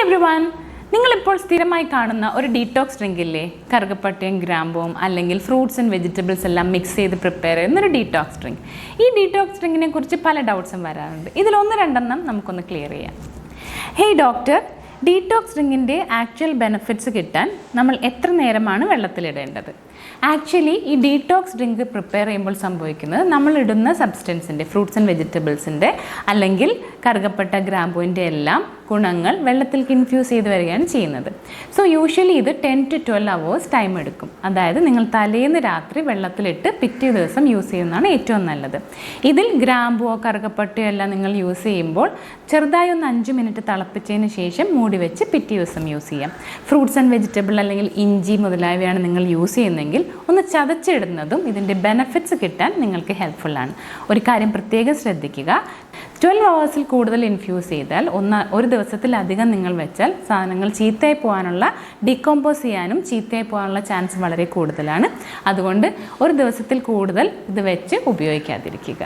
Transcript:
Every one നിങ്ങളിപ്പോൾ സ്ഥിരമായി കാണുന്ന ഒരു ഡീടോക്സ് ഡ്രിങ്ക് ഇല്ലേ കറുകപ്പട്ടയും ഗ്രാമ്പും അല്ലെങ്കിൽ ഫ്രൂട്ട്സ് ആൻഡ് വെജിറ്റബിൾസ് എല്ലാം മിക്സ് ചെയ്ത് പ്രിപ്പയർ ചെയ്യുന്ന ഒരു ഡീറ്റോക്സ് ഡ്രിങ്ക് ഈ ഡീടോക്സ് ഡ്രിങ്കിനെ കുറിച്ച് പല ഡൗട്ട്സും വരാറുണ്ട്. ഇതിലൊന്ന് രണ്ടെണ്ണം നമുക്കൊന്ന് ക്ലിയർ ചെയ്യാം. ഹേയ് ഡോക്ടർ ഡീടോക്സ് ഡ്രിങ്കിന്റെ ആക്ച്വൽ ബെനിഫിറ്റ്സ് കിട്ടാൻ നമ്മൾ എത്ര നേരമാണ് വെള്ളത്തിലിടേണ്ടത്? ആക്ച്വലി ഈ ഡീടോക്സ് ഡ്രിങ്ക് പ്രിപ്പയർ ചെയ്യുമ്പോൾ സംഭവിക്കുന്നത് നമ്മൾ ഇടുന്ന സബ്സ്റ്റൻസിന്റെ ഫ്രൂട്ട്സ് ആൻഡ് വെജിറ്റബിൾസിന്റെ അല്ലെങ്കിൽ കറുകപ്പെട്ട ഗ്രാമ്പുവിന്റെ എല്ലാം ഗുണങ്ങൾ വെള്ളത്തിൽ ഇൻഫ്യൂസ് ചെയ്ത് വരികയാണ് ചെയ്യുന്നത്. സോ യൂഷ്വലി ഇത് ten to twelve hours time എടുക്കും. അതായത് നിങ്ങൾ തലേന്ന് രാത്രി വെള്ളത്തിലിട്ട് പിറ്റേ ദിവസം യൂസ് ചെയ്യുന്നതാണ് ഏറ്റവും നല്ലത്. ഇതിൽ ഗ്രാമ്പുവോ കറുകപ്പട്ടയോ എല്ലാം നിങ്ങൾ യൂസ് ചെയ്യുമ്പോൾ ചെറുതായി ഒന്ന് അഞ്ച് മിനിറ്റ് തിളപ്പിച്ചതിന് ശേഷം മൂടി വെച്ച് പിറ്റേ ദിവസം യൂസ് ചെയ്യാം. ഫ്രൂട്ട്സ് ആൻഡ് വെജിറ്റബിൾ അല്ലെങ്കിൽ ഇഞ്ചി മുതലായവയാണ് നിങ്ങൾ യൂസ് ചെയ്യുന്നതെങ്കിൽ ഒന്ന് ചതച്ചിടുന്നതും ഇതിന്റെ ബെനഫിറ്റ്സ് കിട്ടാൻ നിങ്ങൾക്ക് ഹെൽപ്ഫുള്ളാണ് ഒരു കാര്യം പ്രത്യേകം ശ്രദ്ധിക്കുക. ട്വൽവ് അവേഴ്സിൽ കൂടുതൽ ഇൻഫ്യൂസ് ചെയ്താൽ ഒന്ന് ഒരു ദിവസത്തിലധികം നിങ്ങൾ വെച്ചാൽ സാധനങ്ങൾ ചീത്തയായി പോകാനുള്ള ഡീകോമ്പോസ് ചെയ്യാനും ചീത്തയായി പോകാനുള്ള ചാൻസ് വളരെ കൂടുതലാണ്. അതുകൊണ്ട് ഒരു ദിവസത്തിൽ കൂടുതൽ ഇത് വെച്ച് ഉപയോഗിക്കാതിരിക്കുക.